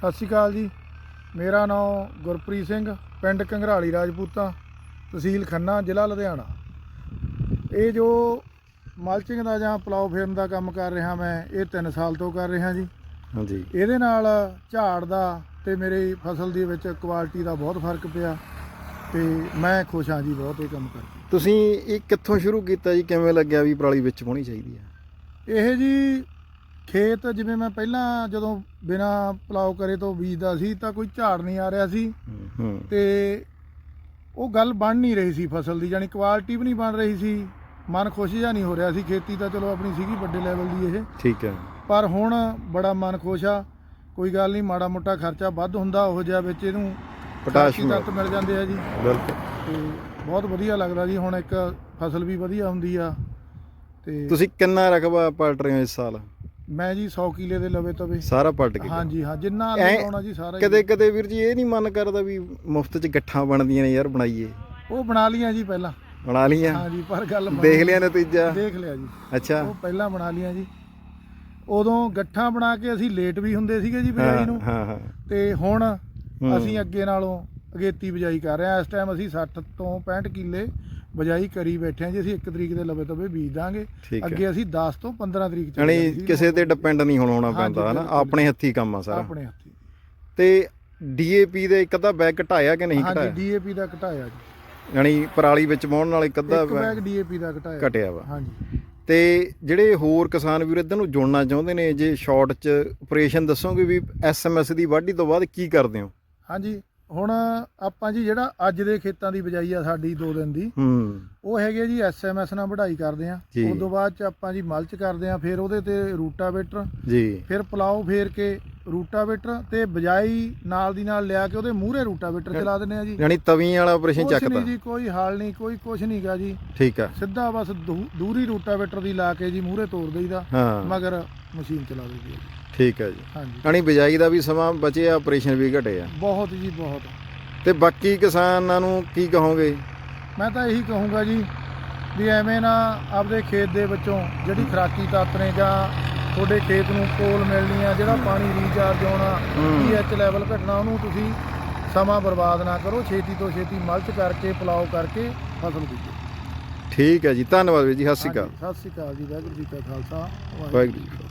ਸਤਿ ਸ਼੍ਰੀ ਅਕਾਲ ਜੀ। ਮੇਰਾ ਨਾਮ ਗੁਰਪ੍ਰੀਤ ਸਿੰਘ ਪਿੰਡ ਕੰਘਰਾਲੀ ਰਾਜਪੂਤਾ ਤਹਿਸੀਲ ਖੰਨਾ ਜ਼ਿਲ੍ਹਾ ਲੁਧਿਆਣਾ। ਇਹ ਜੋ ਮਲਚਿੰਗ ਦਾ ਜਾਂ ਪਲਾਉ ਫੇਰਨ ਦਾ ਕੰਮ ਕਰ ਰਿਹਾ ਮੈਂ ਇਹ 3 ਸਾਲ ਤੋਂ ਕਰ ਰਿਹਾ ਜੀ। ਹਾਂਜੀ। ਇਹਦੇ ਨਾਲ ਝਾੜ ਦਾ ਤੇ ਮੇਰੀ ਫਸਲ ਦੇ ਵਿੱਚ ਕੁਆਲਿਟੀ ਦਾ ਬਹੁਤ ਫ਼ਰਕ ਪਿਆ ਤੇ ਮੈਂ ਖੁਸ਼ ਹਾਂ ਜੀ ਬਹੁਤ ਇਹ ਕੰਮ ਕਰਕੇ। ਤੁਸੀਂ ਇਹ ਕਿੱਥੋਂ ਸ਼ੁਰੂ ਕੀਤਾ ਜੀ? ਕਿਵੇਂ ਲੱਗਿਆ ਵੀ ਪਰਾਲੀ ਵਿੱਚ ਪਾਉਣੀ ਚਾਹੀਦੀ ਹੈ? ਇਹ ਜੀ ਖੇਤ ਜਿਵੇਂ ਮੈਂ ਪਹਿਲਾਂ ਜਦੋਂ ਬਿਨਾ ਪਲਾਉ ਕਰੇ ਤੋਂ ਬੀਜਦਾ ਸੀ ਤਾਂ ਕੋਈ ਝਾੜ ਨਹੀਂ ਆ ਰਿਹਾ ਸੀ। ਤੇ ਉਹ ਗੱਲ ਬਣ ਨਹੀਂ ਰਹੀ ਸੀ ਫਸਲ ਦੀ ਜਾਨੀ ਕੁਆਲਿਟੀ ਵੀ ਨਹੀਂ ਬਣ ਰਹੀ ਸੀ। ਮਨ ਖੁਸ਼ ਜਿਹਾ ਨਹੀਂ ਹੋ ਰਿਹਾ ਸੀ ਖੇਤੀ ਤਾਂ ਚਲੋ ਆਪਣੀ ਸੀਗੀ ਵੱਡੇ ਲੈਵਲ ਦੀ ਇਹ। ਠੀਕ ਹੈ। ਪਰ ਹੁਣ ਬੜਾ ਮਨ ਖੁਸ਼ ਆ ਕੋਈ ਗੱਲ ਨਹੀਂ ਮਾੜਾ ਮੋਟਾ ਖਰਚਾ ਵੱਧ ਹੁੰਦਾ ਉਹ ਜਿਹਾ ਵਿੱਚ ਇਹਨੂੰ ਪੋਟਾਸ਼ ਤੱਤ ਮਿਲ ਜਾਂਦੇ ਆ ਜੀ। ਬਿਲਕੁਲ। ਬਹੁਤ ਵਧੀਆ ਲੱਗਦਾ ਜੀ ਹੁਣ ਇੱਕ ਫਸਲ ਵੀ ਵਧੀਆ ਹੁੰਦੀ ਆ। ਤੇ ਤੁਸੀਂ ਕਿੰਨਾ ਰਕਬਾ ਪਲਟ ਰਹੇ ਹੋ ਇਸ ਸਾਲ? ਮੈਂ ਜੀ 100 ਕਿਲੇ ਦੇ ਲਵੇ ਤਵੇ। ਸਾਰਾ ਪਲਟ ਗਿਆ ਹਾਂਜੀ ਹਾਂ ਜਿੰਨਾ ਲਾਉਣਾ ਜੀ ਸਾਰਾ। ਕਦੇ ਕਦੇ ਵੀਰ ਜੀ ਇਹ ਨਹੀਂ ਮਨ ਕਰਦਾ ਵੀ ਮੁਫਤ 'ਚ ਗੱਠਾਂ ਬਣਦੀਆਂ ਨੇ ਯਾਰ ਬਣਾਈਏ। ਉਹ ਬਣਾ ਲੀਆਂ ਜੀ ਪਹਿਲਾਂ। ਬਣਾ ਲੀਆਂ ਹਾਂਜੀ ਪਰ ਗੱਲ ਦੇਖ ਲਿਆ ਨਤੀਜਾ? ਦੇਖ ਲਿਆ ਜੀ। ਅੱਛਾ। ਉਹ ਪਹਿਲਾਂ ਬਣਾ ਲੀਆਂ ਜੀ। ਉਦੋਂ ਗੱਠਾਂ ਬਣਾ ਕੇ ਅਸੀਂ ਲੇਟ ਵੀ ਹੁੰਦੇ ਸੀਗੇ ਜੀ ਬਿਜਾਈ ਨੂੰ। ਹਾਂ ਹਾਂ। ਤੇ ਹੁਣ। ਅਸੀਂ ਅੱਗੇ ਨਾਲੋਂ ਅਗੇਤੀ ਬਿਜਾਈ ਕਰ ਰਹੇ ਹਾਂ। ਇਸ ਟਾਈਮ ਅਸੀਂ 60 ਤੋਂ 65 ਕਿੱਲੇ ਬਿਜਾਈ ਕਰੀ ਬੈਠੇ ਹਾਂ ਜੀ ਅਸੀਂ 1 ਤਰੀਕ ਦੇ ਲਵੇ ਤਵੇ ਬੀਜ ਦਾਂਗੇ। ਠੀਕ ਹੈ। ਅੱਗੇ ਅਸੀਂ 10 ਤੋਂ 15 ਤਰੀਕ ਚਲੇ ਯਾਨੀ ਕਿਸੇ ਤੇ ਡਿਪੈਂਡ ਨਹੀਂ ਹੁਣ ਹੋਣਾ ਹਾਂਜੀ, ਪੈਂਦਾ ਹਨਾ? ਬਿਲਕੁਲ। ਆਪਣੇ ਹੱਥੀ ਕੰਮ ਆ ਸਾਰਾ। ਆਪਣੇ ਹੱਥੀ। ਤੇ ਡੀਏਪੀ ਦੇ ਇੱਕ ਅੱਧਾ ਬੈਗ ਘਟਾਇਆ ਕਿ ਨਹੀਂ ਹਾਂਜੀ ਘਟਾਇਆ? ਡੀਏਪੀ ਦਾ ਘਟਾਇਆ ਜੀ। ਯਾਨੀ ਪਰਾਲੀ ਵਿੱਚ ਪਾਉਣ ਨਾਲ ਇੱਕ ਅੱਧਾ ਇੱਕ ਬੈਗ ਡੀਏਪੀ ਦਾ ਘਟਾਇਆ ਘਟਿਆ ਵਾ। ਹਾਂਜੀ। ਤੇ ਜਿਹੜੇ ਹੋਰ ਕਿਸਾਨ ਵੀਰ ਇਧਰ ਨੂੰ ਜੁੜਨਾ ਚਾਹੁੰਦੇ ਨੇ ਜੇ ਸ਼ਾਰਟ ਚ ਆਪਰੇਸ਼ਨ ਦੱਸੋਗੇ ਵੀ ਐਸਐਮਐਸ ਦੀ ਵਾਢੀ ਤੋਂ ਬਾਅਦ ਕੀ ਕਰਦੇ ਹੋ? ਹਾਂਜੀ ਹੁਣ ਆਪਾਂ ਜੀ ਜਿਹੜਾ ਅੱਜ ਦੇ ਖੇਤਾਂ ਦੀ ਬਿਜਾਈ ਆ ਸਾਡੀ 2 ਦਿਨ ਦੀ ਹੂੰ। ਉਹ ਹੈਗੇ ਜੀ ਐਸਐਮਐਸ ਨਾਲ ਵਢਾਈ ਕਰਦੇ ਆ। ਜੀ। ਉਸ ਤੋਂ ਬਾਅਦ ਚ ਆਪਾਂ ਜੀ ਮਲਚ ਕਰਦੇ ਆ ਫਿਰ ਉਹਦੇ ਤੇ ਰੂਟਾਵੇਟਰ ਜੀ। ਫਿਰ ਪਲਾਉ ਫੇਰ ਕੇ ਰੂਟਾਵੇਟਰ ਤੇ ਬਿਜਾਈ ਨਾਲ ਦੀ ਨਾਲ ਲਿਆ ਕੇ ਉਹਦੇ ਮੂਹਰੇ ਰੂਟਾਵੇਟਰ ਚਲਾ ਦਿੰਦੇ ਆ ਜੀ। ਯਾਨੀ ਤਵੀਂ ਵਾਲਾ ਆਪਰੇਸ਼ਨ ਕੁਛ ਚੱਕਦਾ ਨਹੀਂ ਜੀ ਕੋਈ ਹਾਲ ਨਹੀਂ ਕੋਈ ਕੁਛ ਨਹੀਂਗਾ ਜੀ। ਠੀਕ ਆ। ਸਿੱਧਾ ਬਸ ਦੂ- ਦੂਰੀ ਰੂਟਾਵੇਟਰ ਦੀ ਲਾ ਕੇ ਜੀ ਮੂਹਰੇ ਤੋੜ ਦੇਈਦਾ ਹਾਂ। ਮਗਰ ਮਸ਼ੀਨ ਚਲਾ ਦਈਦੀ ਹੈ ਜੀ। ਠੀਕ ਹੈ ਜੀ। ਹਾਂਜੀ। ਯਾਨੀ ਬਿਜਾਈ ਦਾ ਵੀ ਸਮਾਂ ਬਚਿਆ ਆਪਰੇਸ਼ਨ ਵੀ ਘਟਿਆ ਬਹੁਤ ਜੀ ਬਹੁਤ। ਤੇ ਬਾਕੀ ਕਿਸਾਨਾਂ ਨੂੰ ਕੀ ਕਹੋਗੇ? ਮੈਂ ਤਾਂ ਇਹੀ ਕਹੂੰਗਾ ਜੀ ਵੀ ਐਵੇਂ ਨਾ ਆਪਦੇ ਖੇਤ ਦੇ ਵਿੱਚੋਂ ਜਿਹੜੀ ਖਰਾਕੀ ਤੱਤ ਨੇ ਜਾਂ ਤੁਹਾਡੇ ਖੇਤ ਨੂੰ ਕੋਲ ਮਿਲਣੀ ਆ ਜਿਹੜਾ ਪਾਣੀ ਰੀਚਾਰਜ ਹੋਣਾ। ਪੀਐਚ ਲੈਵਲ ਘਟਣਾ ਉਹਨੂੰ ਤੁਸੀਂ ਸਮਾਂ ਬਰਬਾਦ ਨਾ ਕਰੋ ਛੇਤੀ ਤੋਂ ਛੇਤੀ ਮਲਚ ਕਰਕੇ ਪਲਾਓ ਕਰਕੇ ਫਸਲ ਬੀਜੋ ਠੀਕ ਹੈ ਜੀ ਧੰਨਵਾਦ ਵੀਰ ਜੀ ਸਤਿ ਸ਼੍ਰੀ ਅਕਾਲ ਸਤਿ ਸ਼੍ਰੀ ਅਕਾਲ ਜੀ ਵਾਹਿਗੁਰੂ ਜੀ ਕਾ ਖਾਲਸਾ ਵਾਹਿਗੁਰੂ ਜੀ।